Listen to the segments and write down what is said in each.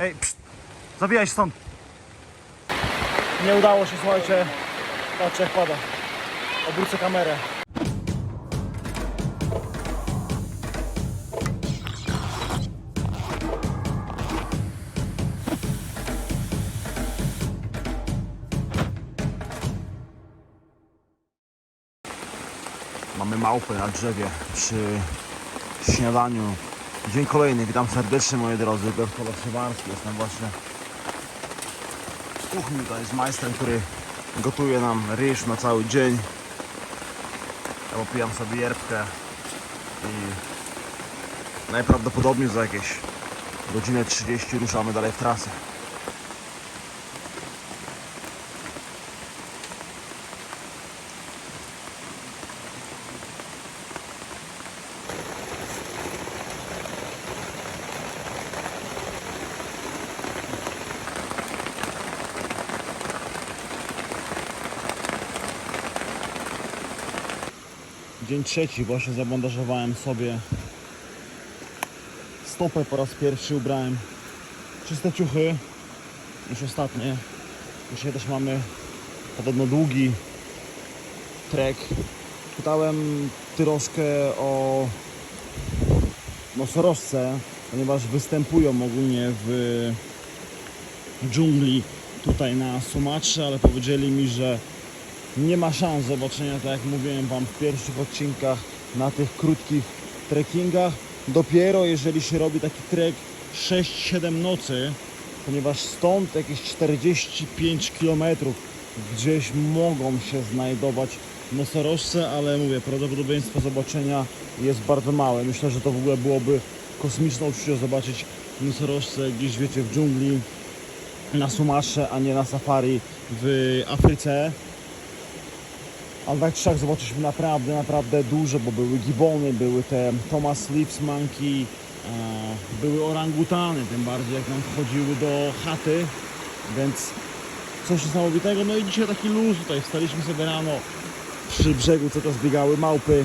Ej, pszt, zabijaj się stąd. Nie udało się, słuchajcie. Patrzcie jak pada. Obrócę kamerę. Mamy małpę na drzewie przy śniadaniu. Dzień kolejny, witam serdecznie moi drodzy. Gospodarz Szybarski, jestem właśnie w kuchni tutaj z majstrem, który gotuje nam ryż na cały dzień. Ja popijam sobie jerbkę i najprawdopodobniej za jakieś godzinę 30 ruszamy dalej w trasę. Dzień trzeci, właśnie zabandażowałem sobie stopę po raz pierwszy, ubrałem czyste ciuchy, już ostatnie. Dzisiaj też mamy podobno długi trek. Pytałem troszkę o nosorożce, ponieważ występują ogólnie w dżungli tutaj na Sumatrze, ale powiedzieli mi, że nie ma szans zobaczenia, tak jak mówiłem Wam w pierwszych odcinkach, na tych krótkich trekkingach. Dopiero jeżeli się robi taki trek 6-7 nocy, ponieważ stąd jakieś 45 km gdzieś mogą się znajdować nosorożce, ale mówię, prawdopodobieństwo zobaczenia jest bardzo małe. Myślę, że to w ogóle byłoby kosmiczne uczucie zobaczyć nosorożce gdzieś, wiecie, w dżungli, na Sumatrze, a nie na safari w Afryce. Ale tak czy siak zobaczyliśmy naprawdę, naprawdę dużo, bo były gibony, były te Thomas Leaves Monkey, e, były orangutany, tym bardziej jak nam wchodziły do chaty, więc coś niesamowitego. No i dzisiaj taki luz tutaj, wstaliśmy sobie rano przy brzegu, co to zbiegały małpy,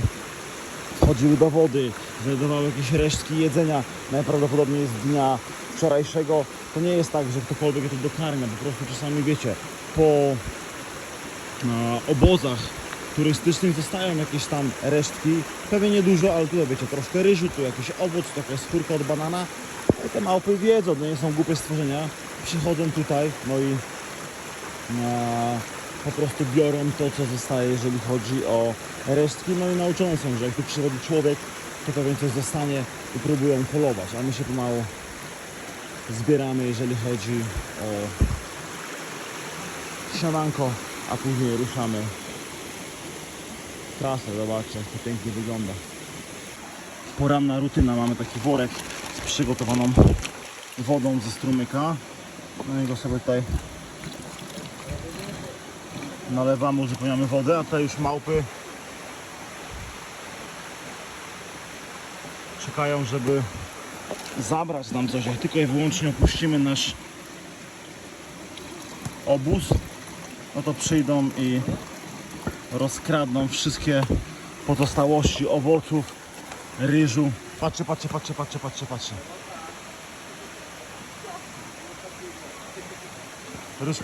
wchodziły do wody, znajdowały jakieś resztki jedzenia, najprawdopodobniej z dnia wczorajszego. To nie jest tak, że ktokolwiek je tu dokarmia, po prostu czasami wiecie, po na obozach turystycznych zostają jakieś tam resztki, pewnie niedużo, ale tutaj wiecie, troszkę ryżu, tu jakiś owoc, tu jakaś skórka od banana. No i te małpy wiedzą, no nie są głupie stworzenia, przychodzą tutaj, no i e, po prostu biorą to, co zostaje, jeżeli chodzi o resztki, no i nauczone są, że jak tu przychodzi człowiek, to pewnie coś zostanie i próbują polować, a my się pomału zbieramy, jeżeli chodzi o śniadanko, a później ruszamy trasę. Zobaczcie, jak to pięknie wygląda. Poranna rutyna. Mamy taki worek z przygotowaną wodą ze strumyka. No i go sobie tutaj nalewamy, uzupełniamy wodę, a tutaj już małpy czekają, żeby zabrać nam coś. Jak tylko i wyłącznie opuścimy nasz obóz, no to przyjdą i rozkradną wszystkie pozostałości owoców, ryżu. Patrzcie, patrzcie, patrzcie, patrzcie, patrzcie, patrzcie. Ryż.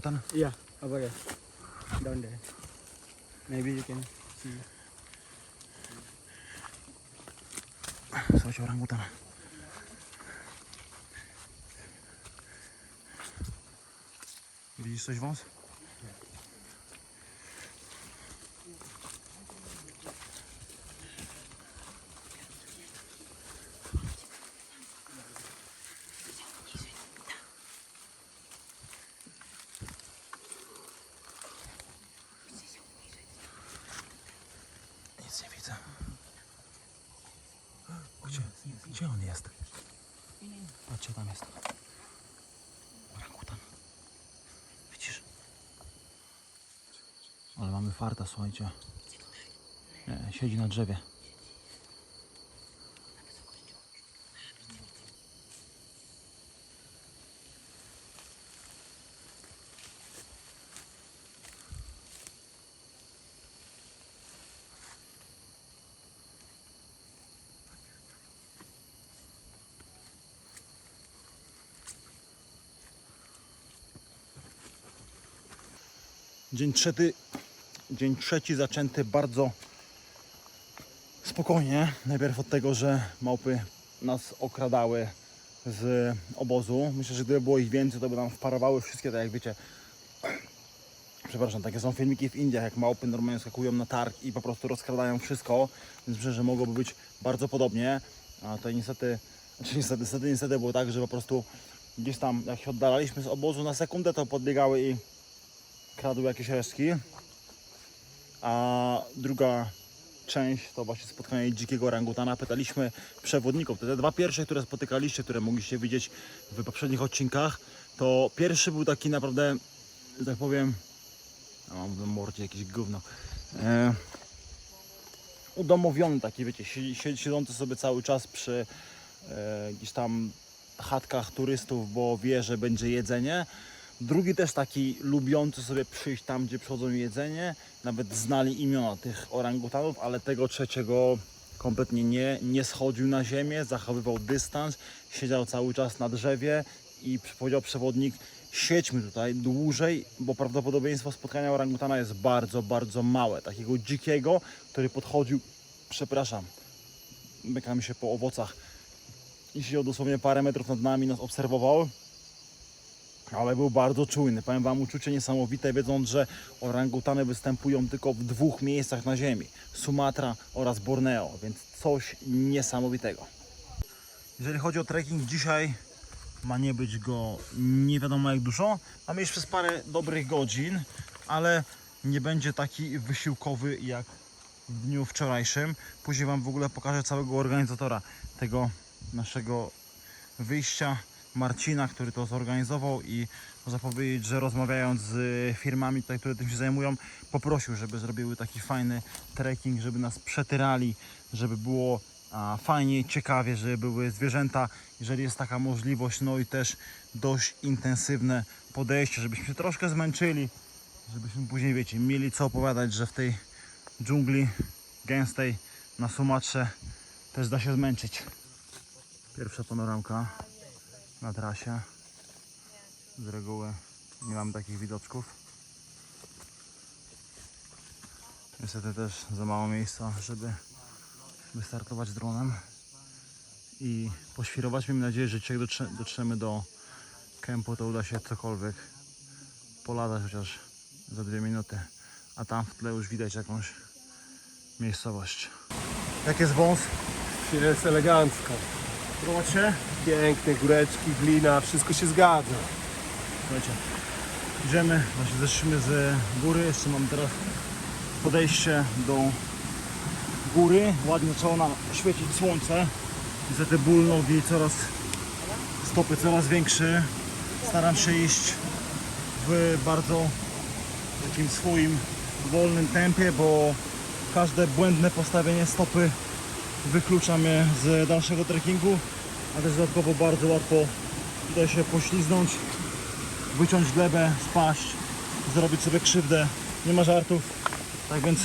Orangutan? Yeah, over there. Down there. Maybe you can see. Słuchajcie, orangutan. Widzisz coś wąs? słuchajcie. Nie, siedzi na drzewie. Dzień trzety dzień trzeci zaczęty bardzo spokojnie. Najpierw od tego, że małpy nas okradały z obozu. Myślę, że gdyby było ich więcej, to by nam wparowały wszystkie, tak jak wiecie. Przepraszam, takie są filmiki w Indiach, jak małpy normalnie skakują na targ i po prostu rozkradają wszystko, więc myślę, że mogłoby być bardzo podobnie. A to niestety, znaczy niestety, niestety, niestety było tak, że po prostu gdzieś tam, jak się oddalaliśmy z obozu na sekundę, to podbiegały i kradły jakieś resztki. A druga część to właśnie spotkanie dzikiego orangutana. Pytaliśmy przewodników, te dwa pierwsze, które spotykaliście, które mogliście widzieć w poprzednich odcinkach, to pierwszy był taki naprawdę, że tak powiem, mam w mordzie jakieś gówno, e, udomowiony taki, wiecie, si- si- siedzący sobie cały czas przy e, gdzieś tam chatkach turystów, bo wie, że będzie jedzenie. Drugi też taki lubiący sobie przyjść tam, gdzie przychodzą jedzenie. Nawet znali imiona tych orangutanów, ale tego trzeciego kompletnie nie, nie schodził na ziemię, zachowywał dystans, siedział cały czas na drzewie i powiedział przewodnik, siedźmy tutaj dłużej, bo prawdopodobieństwo spotkania orangutana jest bardzo, bardzo małe. Takiego dzikiego, który podchodził, przepraszam, mykamy się po owocach, i siedział dosłownie parę metrów nad nami, nas obserwował. Ale był bardzo czujny. Powiem Wam, uczucie niesamowite, wiedząc, że orangutany występują tylko w dwóch miejscach na Ziemi. Sumatra oraz Borneo, więc coś niesamowitego. Jeżeli chodzi o trekking, dzisiaj ma nie być go nie wiadomo jak dużo. Ma mieć przez parę dobrych godzin, ale nie będzie taki wysiłkowy jak w dniu wczorajszym. Później Wam w ogóle pokażę całego organizatora tego naszego wyjścia. Marcina, który to zorganizował i można powiedzieć, że rozmawiając z firmami tutaj, które tym się zajmują, poprosił, żeby zrobiły taki fajny trekking, żeby nas przetyrali, żeby było a, fajnie, ciekawie, żeby były zwierzęta, jeżeli jest taka możliwość, no i też dość intensywne podejście, żebyśmy się troszkę zmęczyli, żebyśmy później, wiecie, mieli co opowiadać, że w tej dżungli gęstej na Sumatrze też da się zmęczyć. Pierwsza panoramka na trasie. Z reguły nie mam takich widoczków. Niestety też za mało miejsca, żeby wystartować dronem i poświrować. Miejmy nadzieję, że dzisiaj dotrze- dotrzemy do kempu, to uda się cokolwiek poladać chociaż za dwie minuty. A tam w tle już widać jakąś miejscowość. Jak jest wąs? Jest elegancko. Się? Piękne góreczki, glina, wszystko się zgadza. Słuchajcie, idziemy, właśnie zeszliśmy z góry, jeszcze mam teraz podejście do góry, ładnie zaczęło nam świecić słońce, niestety ból nogi coraz, stopy coraz większy, staram się iść w bardzo takim swoim wolnym tempie, bo każde błędne postawienie stopy wyklucza mnie z dalszego trekkingu, a też dodatkowo bardzo łatwo tutaj się pośliznąć wyciąć glebę, spaść, zrobić sobie krzywdę. Nie ma żartów. Tak więc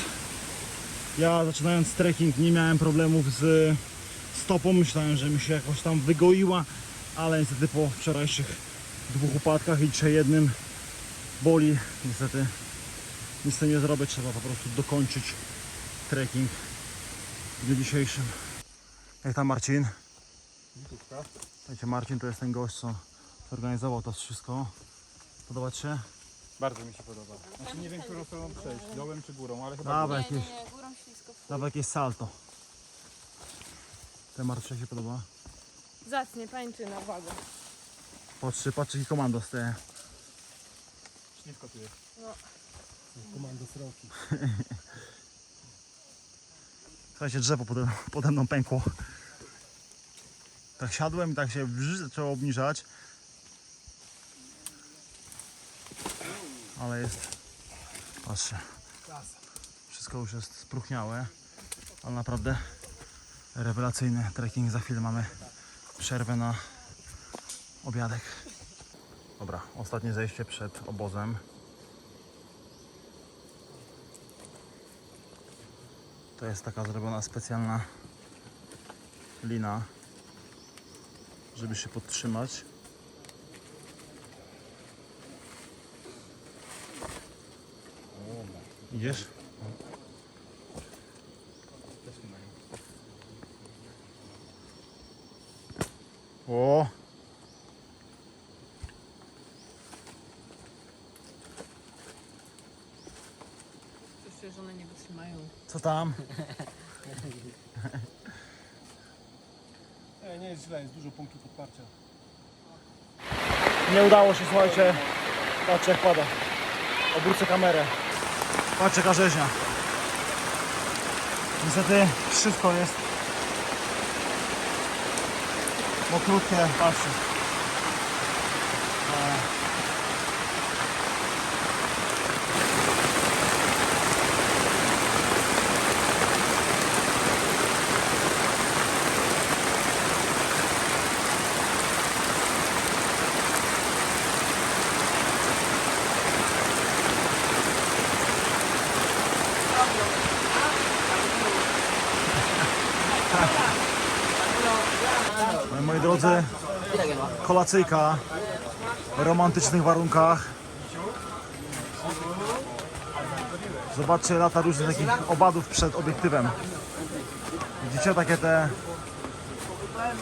ja zaczynając trekking nie miałem problemów z stopą. Myślałem, że mi się jakoś tam wygoiła, ale niestety po wczorajszych dwóch upadkach i dzisiaj jednym boli. Niestety nic z tym nie zrobię. Trzeba po prostu dokończyć trekking w dniu dzisiejszym. Jak tam Marcin? Słuchajcie, Marcin to jest ten gość, co zorganizował to wszystko. Podoba Ci się? Bardzo mi się podoba. Znaczy nie wiem, którą stroną przejść, dołem czy górą, ale chyba Dawaj Nie, jakieś, nie, górą ślisko. dawaj jakieś salto. Ten Marcin się podoba? Zacnie, pańczyna, uwaga. Patrzcie, patrzcie jaki komando steje. śliwko tu jest. No. Komando sroki. Słuchajcie, drzewo pode, pode mną pękło. Tak siadłem i tak się zaczęło obniżać. Ale jest, patrzcie, wszystko już jest spróchniałe, ale naprawdę rewelacyjny trekking. Za chwilę mamy przerwę na obiadek. Dobra, ostatnie zejście przed obozem. To jest taka zrobiona specjalna lina, żeby się podtrzymać. Idziesz? O! Czuję, że one nie wytrzymają. Co tam? Nie, nie jest źle, jest dużo punktów podparcia. Nie udało się, słuchajcie. Patrzcie jak pada. Obrócę kamerę. Patrzcie jaka rzeźnia. Niestety wszystko jest mokrutkie. Patrzcie. E. No i Moi drodzy, kolacyjka w romantycznych warunkach. Zobaczcie lata różnych takich owadów przed obiektywem. Widzicie takie te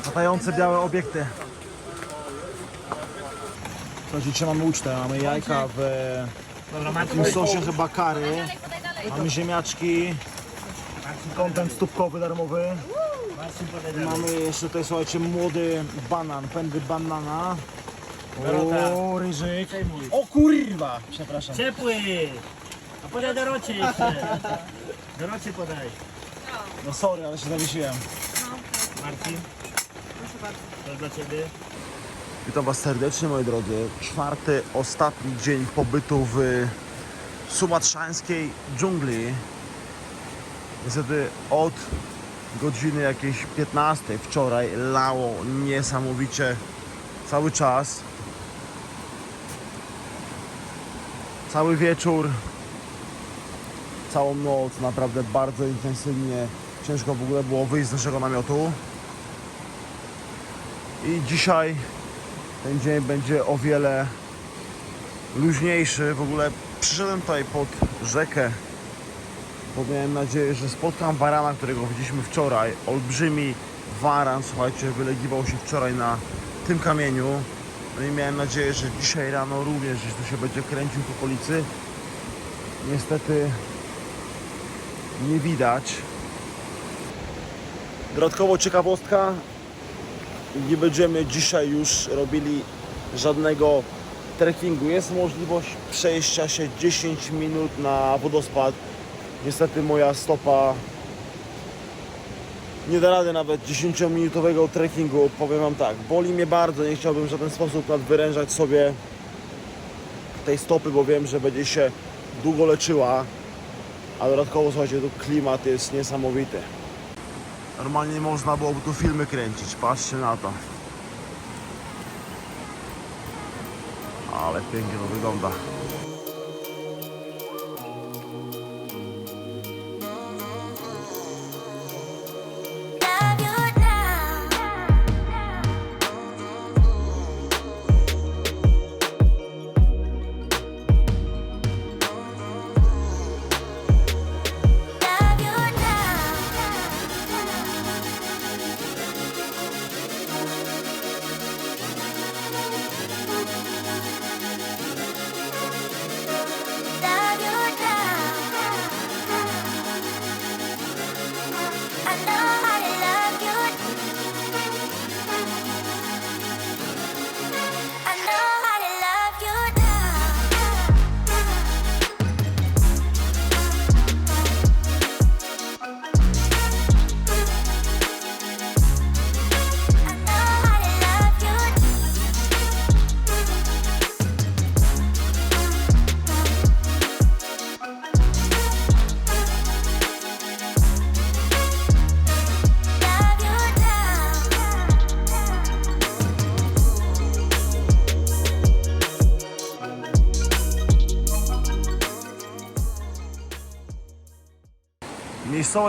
latające białe obiekty. Słuchajcie, mamy ucztę, mamy jajka w takim sosie chyba kary. Mamy ziemniaczki, kontent stópkowy darmowy. Mamy jeszcze tutaj, słuchajcie, młody banan, pędy banana. O, ryżyk. O kurwa! Przepraszam. Ciepły! A podaj Dorocie jeszcze. Dorocie podaj. No sorry, ale się zawiesiłem. Marcin. To jest dla Ciebie. Witam Was serdecznie, moi drodzy. Czwarty, ostatni dzień pobytu w sumatrzańskiej dżungli. Niestety od godziny jakiejś 15 wczoraj lało niesamowicie cały czas. Cały wieczór, całą noc, naprawdę bardzo intensywnie. Ciężko w ogóle było wyjść z naszego namiotu. I dzisiaj ten dzień będzie o wiele luźniejszy. W ogóle przyszedłem tutaj pod rzekę, bo miałem nadzieję, że spotkam warana, którego widzieliśmy wczoraj. Olbrzymi waran, słuchajcie, wylegiwał się wczoraj na tym kamieniu. No i miałem nadzieję, że dzisiaj rano również gdzieś tu się będzie kręcił w okolicy. Niestety nie widać. Dodatkowo ciekawostka, nie będziemy dzisiaj już robili żadnego trekkingu. Jest możliwość przejścia się 10 minut na wodospad. Niestety moja stopa nie da rady nawet 10-minutowego trekkingu. Powiem Wam tak, boli mnie bardzo, nie chciałbym w żaden sposób nadwyrężać sobie tej stopy, bo wiem, że będzie się długo leczyła. A dodatkowo, słuchajcie, tu klimat jest niesamowity. Normalnie można byłoby tu filmy kręcić, patrzcie na to. Ale pięknie to wygląda.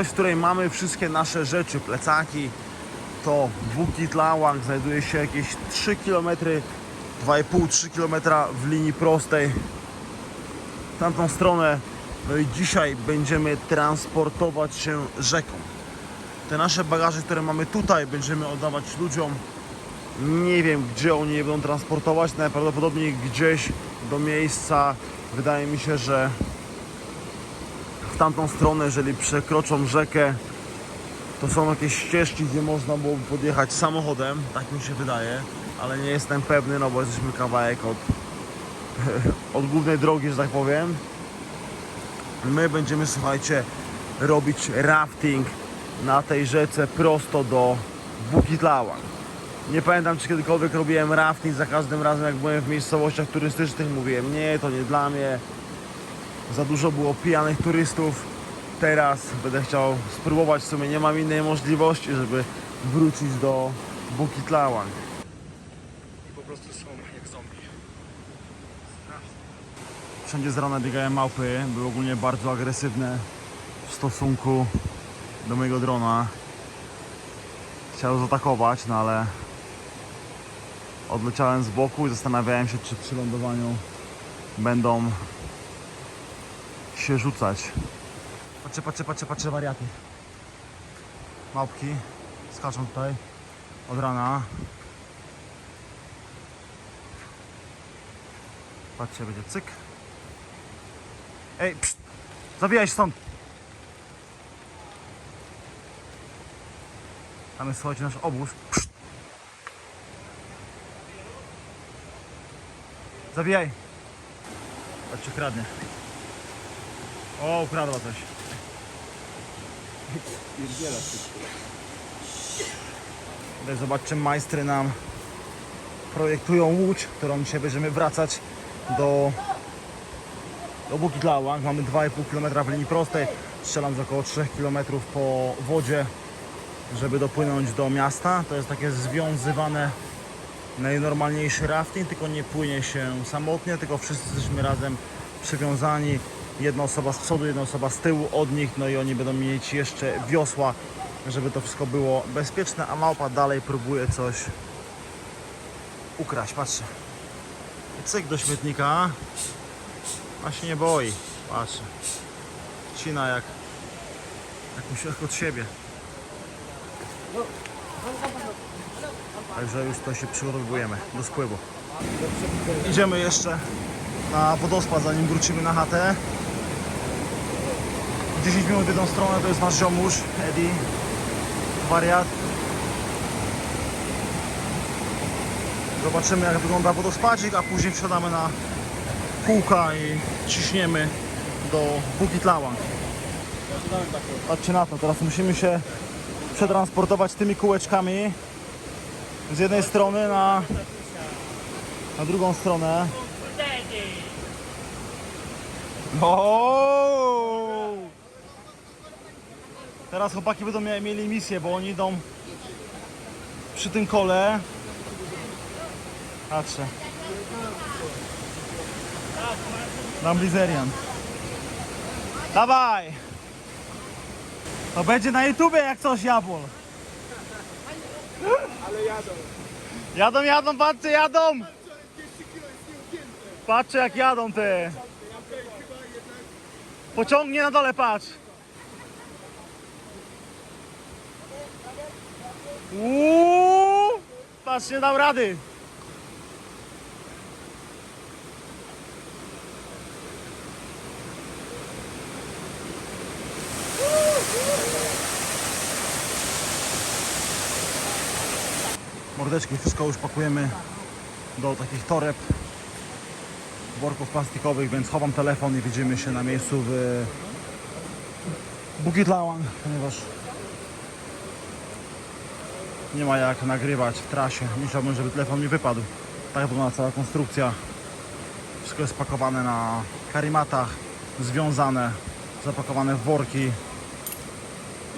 W której mamy wszystkie nasze rzeczy, plecaki, to Bukit Lawang znajduje się jakieś 3 km, 2,5-3 km w linii prostej. W tamtą stronę No i dzisiaj będziemy transportować się rzeką. Te nasze bagaże, które mamy tutaj, będziemy oddawać ludziom. Nie wiem, gdzie oni je będą transportować. Najprawdopodobniej gdzieś do miejsca. Wydaje mi się, że w tamtą stronę, jeżeli przekroczą rzekę, to są jakieś ścieżki, gdzie można byłoby podjechać samochodem. Tak mi się wydaje, ale nie jestem pewny, no bo jesteśmy kawałek od, od głównej drogi, że tak powiem. My będziemy, słuchajcie, robić rafting na tej rzece prosto do Bukitlała. Nie pamiętam, czy kiedykolwiek robiłem rafting, za każdym razem jak byłem w miejscowościach turystycznych mówiłem, nie, to nie dla mnie. Za dużo było pijanych turystów. Teraz będę chciał spróbować, w sumie nie mam innej możliwości, żeby wrócić do Bukitlała. Po prostu są jak zombie. Wszędzie z rana biegają małpy, były ogólnie bardzo agresywne w stosunku do mojego drona. Chciał zaatakować, no ale odleciałem z boku i zastanawiałem się, czy przy lądowaniu będą się rzucać. Patrzcie, patrzcie, patrzcie, patrzcie, wariaty. Małpki skaczą tutaj od rana. Patrzcie, będzie cyk. Ej, pszt, zabijaj się stąd. Tam jest, słuchajcie, nasz obóz. Pszt. Zabijaj. Patrzcie, kradnie. O, ukradła coś. Tutaj zobaczcie, majstry nam projektują łódź, którą dzisiaj będziemy wracać do do Bukitlała. Mamy 2,5 km w linii prostej. Strzelam z około 3 km po wodzie, żeby dopłynąć do miasta. To jest takie związywane najnormalniejszy rafting, tylko nie płynie się samotnie, tylko wszyscy jesteśmy razem przywiązani. Jedna osoba z przodu, jedna osoba z tyłu od nich, no i oni będą mieć jeszcze wiosła, żeby to wszystko było bezpieczne, a małpa dalej próbuje coś ukraść. Patrzcie. Cyk do śmietnika. A się nie boi. Patrz. Cina jak, jak usiech od siebie. Także już to się przygotowujemy do spływu. Idziemy jeszcze na wodospad, zanim wrócimy na chatę. 10 minut w jedną stronę to jest nasz ziomuś, Eddie, wariat. Zobaczymy jak wygląda wodospadzik, a później wsiadamy na kółka i ciśniemy do Bukitlała. Patrzcie na to, teraz musimy się przetransportować tymi kółeczkami z jednej strony na, na drugą stronę. O! Teraz chłopaki będą mieli misję, bo oni idą przy tym kole. Patrzcie. Ramblizerian. Dawaj! To będzie na YouTubie jak coś jabłon. Jadą. Jadą, jadą, patrzcie, jadą! Patrzcie jak jadą te. Pociągnie na dole, patrz. Uuu, patrz, nie dał rady. Mordeczki, wszystko już pakujemy do takich toreb, worków plastikowych, więc chowam telefon i widzimy się na miejscu w Bukit Lawang, ponieważ nie ma jak nagrywać w trasie. Nie chciałbym, żeby telefon mi wypadł. Tak wygląda cała konstrukcja. Wszystko jest pakowane na karimatach, związane, zapakowane w worki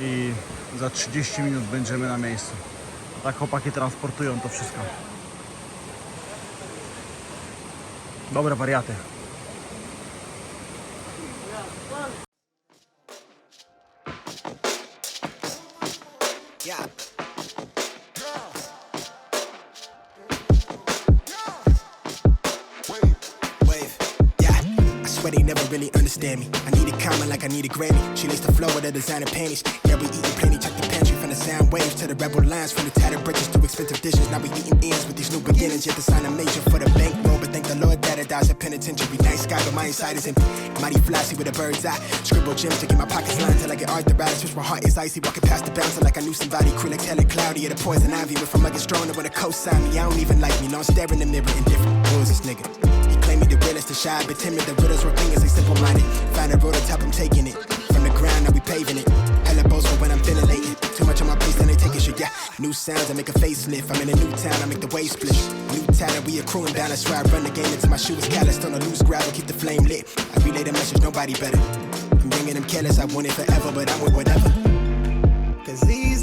i za 30 minut będziemy na miejscu. Tak chłopaki transportują to wszystko. Dobre wariaty. Swear they never really understand me. I need a comma like I need a Grammy. She lace the flow with her designer panties. Yeah, we eating plenty, check the pantry from the sound waves to the rebel lines, from the tattered bridges to expensive dishes. Now we eating ends with these new beginnings. Yet to sign a major for the bankroll, but thank the Lord that it dies at penitentiary. Nice guy, but my inside is empty. Mighty flashy with a bird's eye. Scribble gems to get my pockets lined till I get arthritis. Switch my heart is icy, walking past the bouncer like I knew somebody. Acrylics hella cloudy, yeah, the poison ivy. Went from like a stronger with a co-sign me. I don't even like me. No, I'm staring in the mirror, indifferent. Who is this nigga? Claim me the realest, the shy, but timid. The riddles were fingers, they simple minded. Find a road to top, I'm taking it. From the ground, now we paving it. Hella boastful when I'm ventilating. Too much on my plate, then they taking shit, yeah. New sounds, I make a facelift. I'm in a new town, I make the waves split. New talent, we accruing down. That's why I run the game until my shoe is calloused. On a loose gravel, keep the flame lit. I relay the message, nobody better. I'm bringing them careless, I want it forever, but I'm with whatever. Cause these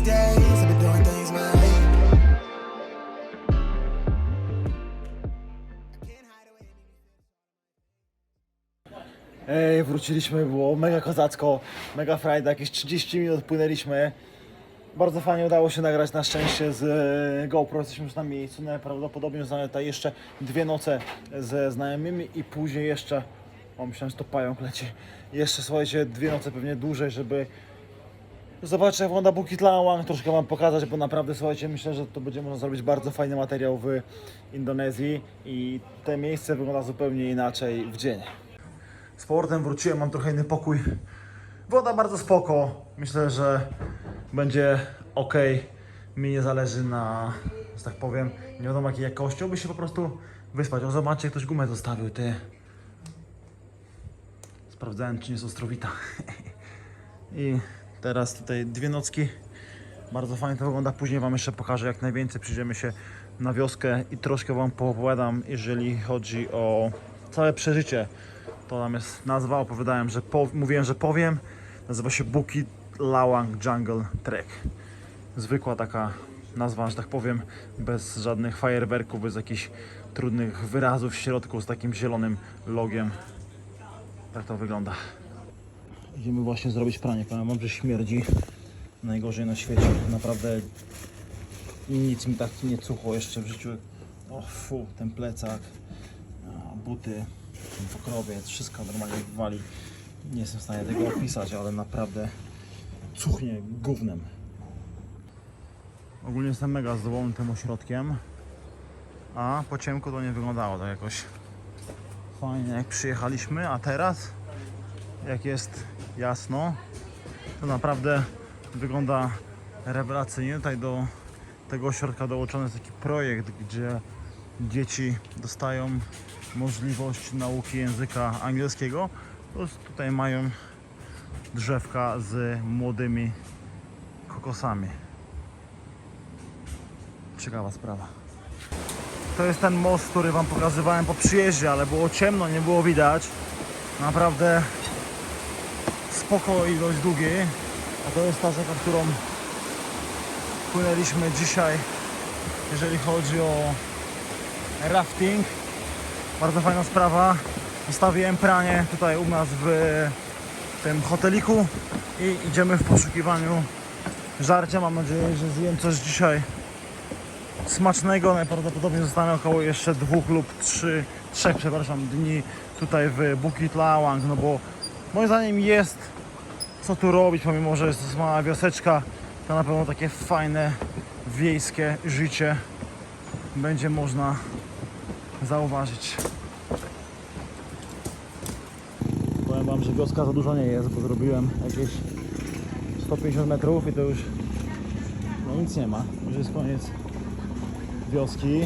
Ej, wróciliśmy, było mega kozacko, mega frajda, jakieś 30 minut płynęliśmy. Bardzo fajnie udało się nagrać na szczęście z e, GoPro, jesteśmy już na miejscu, najprawdopodobniej zostaną tutaj jeszcze dwie noce ze znajomymi i później jeszcze, o myślałem, że to pająk leci, jeszcze słuchajcie, dwie noce pewnie dłużej, żeby zobaczyć jak wygląda Bukit Lawang, troszkę Wam pokazać, bo naprawdę słuchajcie, myślę, że to będzie można zrobić bardzo fajny materiał w Indonezji i to miejsce wygląda zupełnie inaczej w dzień. Z wróciłem, mam trochę inny pokój. Woda bardzo spoko. Myślę, że będzie ok. Mi nie zależy na, że tak powiem, nie wiadomo jakiej jakości, by się po prostu wyspać. O, zobaczcie, ktoś gumę zostawił, ty. Sprawdzałem, czy nie jest ostrowita. I teraz tutaj dwie nocki. Bardzo fajnie to wygląda. Później Wam jeszcze pokażę, jak najwięcej przyjdziemy się na wioskę i troszkę Wam poopowiadam, jeżeli chodzi o całe przeżycie. To tam jest nazwa, opowiadałem, że po, mówiłem, że powiem. Nazywa się Bukit Lawang Jungle Trek. Zwykła taka nazwa, że tak powiem, bez żadnych fajerwerków, bez jakichś trudnych wyrazów w środku, z takim zielonym logiem. Tak to wygląda. Idziemy właśnie zrobić pranie. Powiem wam, że śmierdzi najgorzej na świecie. Naprawdę nic mi tak nie cuchło jeszcze w życiu. O fu, ten plecak, buty, ten pokrowiec, wszystko normalnie wali. Nie jestem w stanie tego opisać, ale naprawdę cuchnie gównem. Ogólnie jestem mega zadowolony tym ośrodkiem, a po ciemku to nie wyglądało tak jakoś fajnie jak przyjechaliśmy, a teraz jak jest jasno, to naprawdę wygląda rewelacyjnie. Tutaj do tego ośrodka dołączony jest taki projekt, gdzie dzieci dostają możliwość nauki języka angielskiego. Plus tutaj mają drzewka z młodymi kokosami. Ciekawa sprawa. To jest ten most, który Wam pokazywałem po przyjeździe, ale było ciemno, nie było widać. Naprawdę spoko i dość długi. A to jest ta rzeka, którą płynęliśmy dzisiaj, jeżeli chodzi o rafting. Bardzo fajna sprawa. Zostawiłem pranie tutaj u nas w tym hoteliku i idziemy w poszukiwaniu żarcia. Mam nadzieję, że zjem coś dzisiaj smacznego. Najprawdopodobniej zostanę około jeszcze dwóch lub trzy, trzech, przepraszam, dni tutaj w Bukit Lawang, no bo moim zdaniem jest co tu robić, pomimo że jest to mała wioseczka, to na pewno takie fajne wiejskie życie będzie można zauważyć. Powiem Wam, że wioska za dużo nie jest, bo zrobiłem jakieś 150 metrów i to już no nic nie ma. Już jest koniec wioski.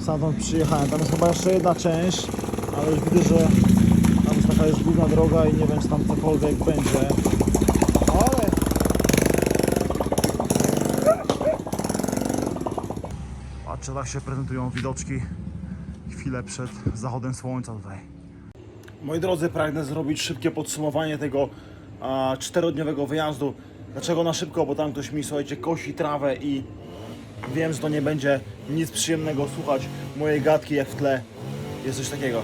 Stamtąd przyjechałem. Tam jest chyba jeszcze jedna część, ale już widzę, że tam jest taka już główna droga i nie wiem, czy tam cokolwiek będzie. Ale Patrzcie, tak się prezentują widoczki chwilę przed zachodem słońca tutaj. Moi drodzy, pragnę zrobić szybkie podsumowanie tego a, czterodniowego wyjazdu. Dlaczego na szybko? Bo tam ktoś mi, słuchajcie, kosi trawę i wiem, że to nie będzie nic przyjemnego słuchać mojej gadki, jak w tle jest coś takiego.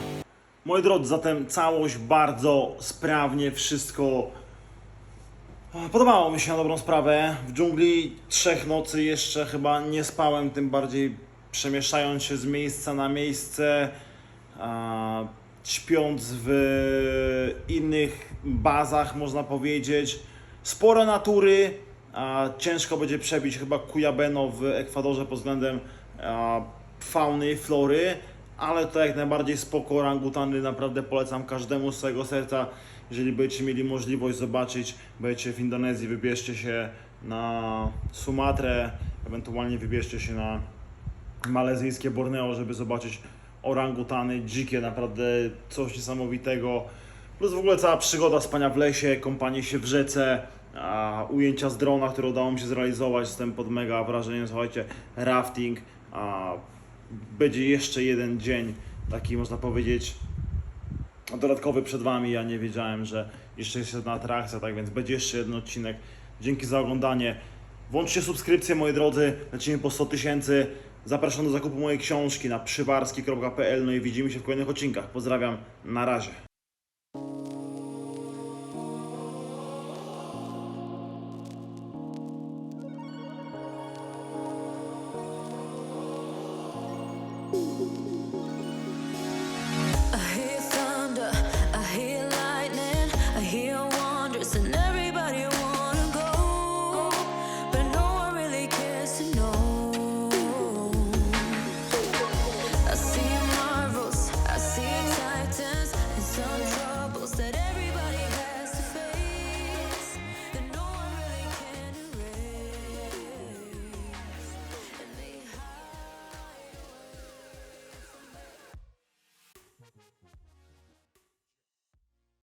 Moi drodzy, zatem całość bardzo sprawnie, wszystko Podobało mi się na dobrą sprawę. W dżungli trzech nocy jeszcze chyba nie spałem, tym bardziej przemieszczając się z miejsca na miejsce. A, śpiąc w innych bazach, można powiedzieć. Sporo natury, a ciężko będzie przebić chyba Cuyabeno w Ekwadorze pod względem a, fauny i flory, ale to jak najbardziej spoko orangutany, naprawdę polecam każdemu z całego serca. Jeżeli będziecie mieli możliwość zobaczyć, będziecie w Indonezji, wybierzcie się na Sumatrę, ewentualnie wybierzcie się na malezyjskie Borneo, żeby zobaczyć orangutany, dzikie, naprawdę coś niesamowitego. Plus w ogóle cała przygoda spania w lesie, kąpanie się w rzece, a ujęcia z drona, które udało mi się zrealizować. Jestem pod mega wrażeniem, słuchajcie, rafting. A będzie jeszcze jeden dzień, taki można powiedzieć, dodatkowy przed Wami. Ja nie wiedziałem, że jeszcze jest jedna atrakcja, tak więc będzie jeszcze jeden odcinek. Dzięki za oglądanie. Włączcie subskrypcję, moi drodzy. Lecimy po 100 tysięcy. Zapraszam do zakupu mojej książki na przywarski.pl. No i widzimy się w kolejnych odcinkach. Pozdrawiam. Na razie.